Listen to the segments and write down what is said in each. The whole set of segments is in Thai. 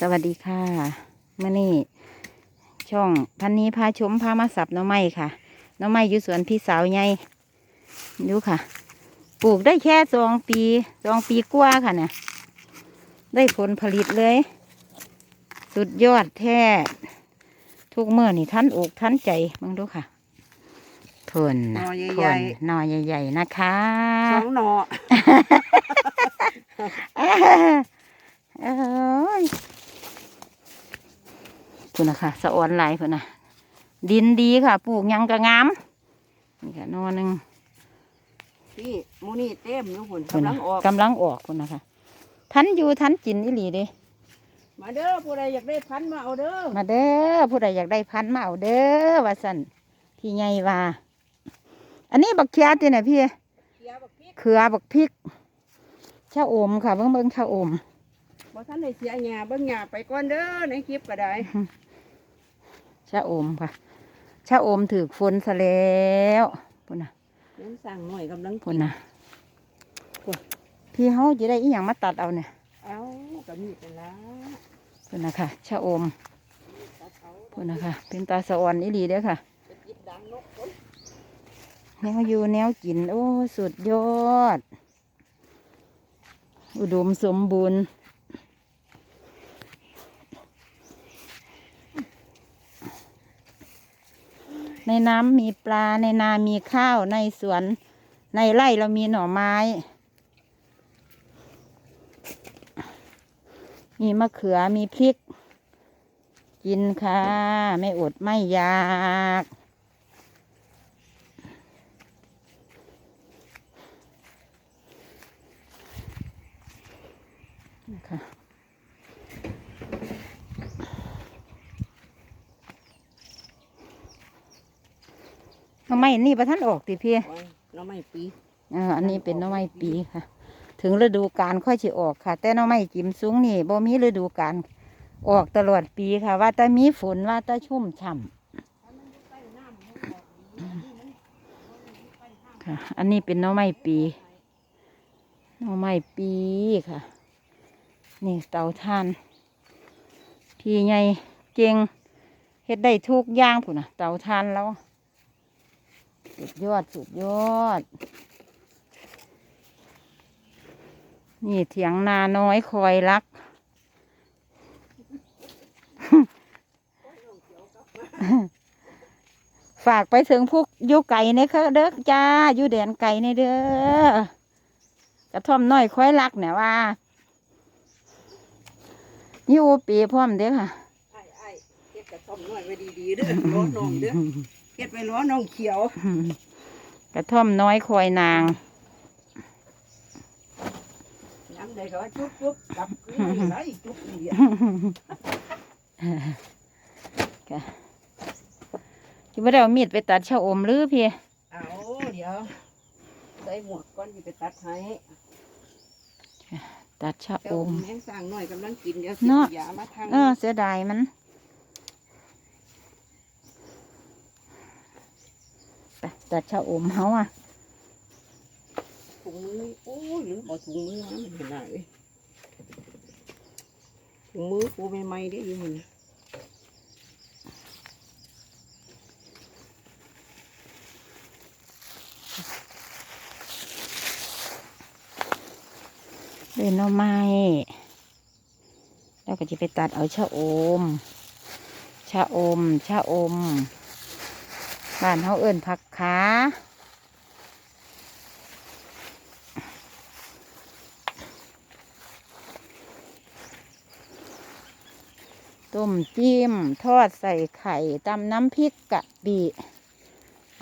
สวัสดีค่ะเมื่อนี้ช่องพันนี้พาชมพามาสับหน้อไม้ค่ะหน้อไม้อยู่สวนพี่สาวไงดูค่ะ ปลูกได้แค่สองปีสองปีกว่าค่ะเนี่ยได้ผลผลิตเลย สุดยอดแท้ทุกเมื่อนี่ท่านอกท่านใจมึงดูค่ะทนหน่อทใหญ่นหนอใหญ่ๆนะคะๆสองหนอเอ้ย พุ่นนะคะสะออนหลายพุ่นนะดินดีค่ะ ปลูกหยังกะงามนี่ค่ะนอหนึ่งพี่หมูนี่เต็มอยู่หุ่นพุ่นกำลันะงออกกำลังออกพุ่นนะคะทันอยู่ทันกินอีหลีเด้มาเด้อผู้ใดอยากได้พันธุ์มาเอาเด้อมาเด้อผู้ใดอยากได้พันธุ์มาเอาเด้อว่าสันพี่ใหญ่ว่า อันนี้บักเขียติน่ะพี่เขียบักพริกเขือบักพริกชะอมค่ะเบิ่งเบิ่งชะอมบ่ท่านได้เสียหญ้าเบิ่งหญ้าไปก่อนเด้อในคลิปก็ได้ ชะอมค่ะ ชะอมถือฝนซะแล้วพุ่นนะเน้นสั่งหน่อยกำลังพุ่นนะพุ่นพี่เฮาจะได้อีหยังมาตัดเอาเนี่ย เอาก็มีเป็นละพุ่นนะคะชะอมตัดเอาพุ่นนะคะเป็นตาสะออนอีหลีเด้อค่ะจะกินดังนกคนแนวอยู่แนวกิน โอ้ สุดยอด อุดมสมบูรณ์ ในน้ำมีปลาในนามีข้าวในสวน ในไร่เรามีหน่อไม้ มีมะเขือมีพริก กินค่ะ ไม่อดไม่อยากนะคะ ทำไมนี่ประท่านออกติพี่โอ้ยหน้อไม่ปีเอออันนี้เป็นหน้อไม้ปีค่ะ ถึงฤดูกาลค่อยจะออกค่ะ แต่หน้อไม้จิมสูงนี่บ่มีฤดูกาลออกตลอดปีค่ะ ว่าแต่มีฝนว่าแต่ชุ่มฉ่ำค่ะ อันนี้เป็นหน้อไม้ปีหน้อไม้ปีค่ะ นี่เตาถ่าน พี่ใหญ่เก่งเฮ็ดได้ทุกอย่างพุ่นนะเตาถ่านแล้ว สุดยอดสุดยอด นี่เถียงนาน้อยคอยรัก ฝากไปถึงพวกยูไก่เนี่ยค่ะเด้อจ้ายูแดนไก่เนี่ยเด้อกระท่อมน้อยคอยรักเนี่ยว่านี่โอปีพร้อมเด้อค่ะไอ้ไอ้เฮ็ดกระท่อมน่อยไว้ดีๆเด้อล้อน้องเด้อ เฮ็ดไปล้อน้องเขียว กระท่อมน้อยคอยนางย้ำใดก็ว่าจุ๊บจุ๊บกลับคืนไหนจุ๊บอีกค่ะที่ว่าได้เอามีดไปตัดชะอมหรือพี่ เอาเดี๋ยวใส่หมวกก่อนที่ไปตัดให้ตัดชะเจ้าออมมแห้งสร้างหน่อยกำลังกินเดี๋ยวเนาะยามาทางเออเสียดายมัน ไปตัดชะอมเฮาอะถุงมือโอ้ยหรือบ่ถุงมือนะมันเห็นไหนเว้ยถุงมือกูใหม่ๆได้อยู่นี่เดินเอาไม้แล้วก็จะไปตัดเอาชะอม ชะอม ชะอม บ้านเฮาเอิ้นผักขาต้มจิ้ม ทอดใส่ไข่ตำน้ำพริกกะปิ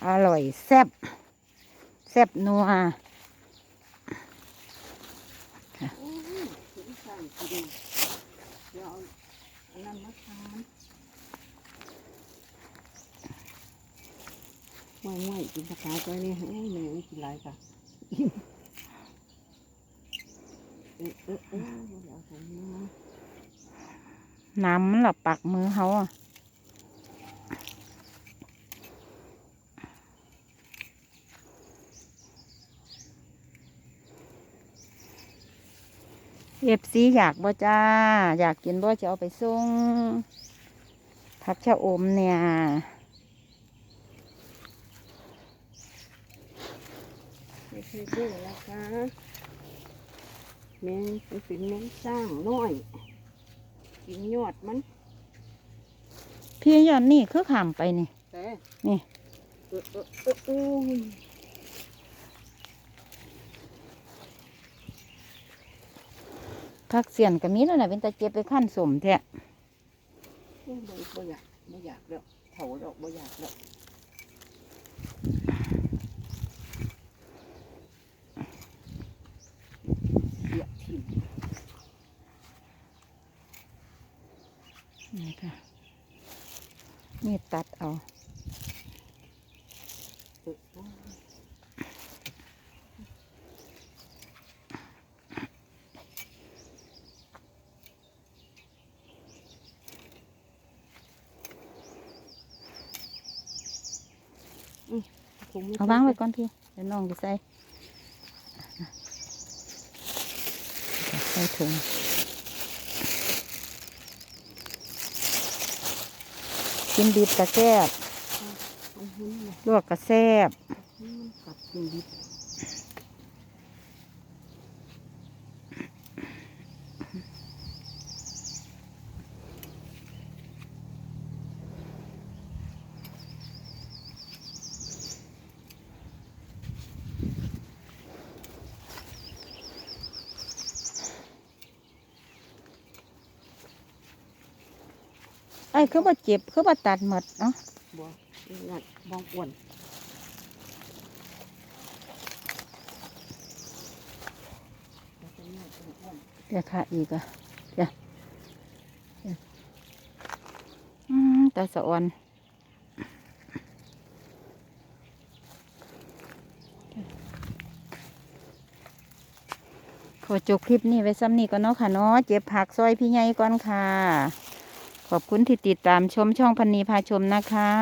อร่อยแซ่บแซ่บนัวถุงสร้างกินเดี๋ยวเอาอันนั้นมาทาน ไม่ไม่กินสกาใจนี่ให้แม่ไม่กินไรค่ะเออเออเดี๋ยวผมน้ำมันหลับปักมือเขาอะเอฟซีอยากบ่จ้า อยากกินบ่จะเอาไปส่งผักชะอมเนี่ย ไม่ใช่เรื่องราคาแมงมันเป็นแมงสร้างน้อยกินยอดมันพี่ยอนนี่คือขามไปนี่แต่นี่เออเออเออโอ้ยผักเสียนก็มีแล้วนะเป็นตาเจ็บไปขั้นสมแท้โอ้ยบ่บ่อยากบ่อยากแล้วเผาดอกบ่อยากแล้วเสียทิ่ม นี่ค่ะ นี่ตัดเอาเออโอ้ยอืมคงไม่เอาวางไว้ก่อนพี่เดี๋ยวน้องจะใส่ใส่ถุง กินดิบกระแซบมันหุ่นเลยลวกกระแซบมันกัดกินดิบ ไอ้ยคือบ่เจ็บคือบ่ตัดหมดเนาะบ่นี่นั่นบองอ้วนแล้วก็เนี่ยเป็นอ้วนเดี๋ยวค่ะอีกอะเดี๋ยวเดี๋ยวอืมตาสะออนขอจบคลิปนี้ไว้ซ้ำนี้ก่อนเนาะค่ะเนาะเจ็บผักซอยพี่ใหญ่ก่อนค่ะ ขอบคุณที่ติดตามชมช่องพันนีพาชมนะคะ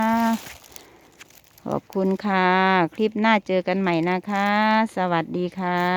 ขอบคุณค่ะ คลิปหน้าเจอกันใหม่นะคะ สวัสดีค่ะ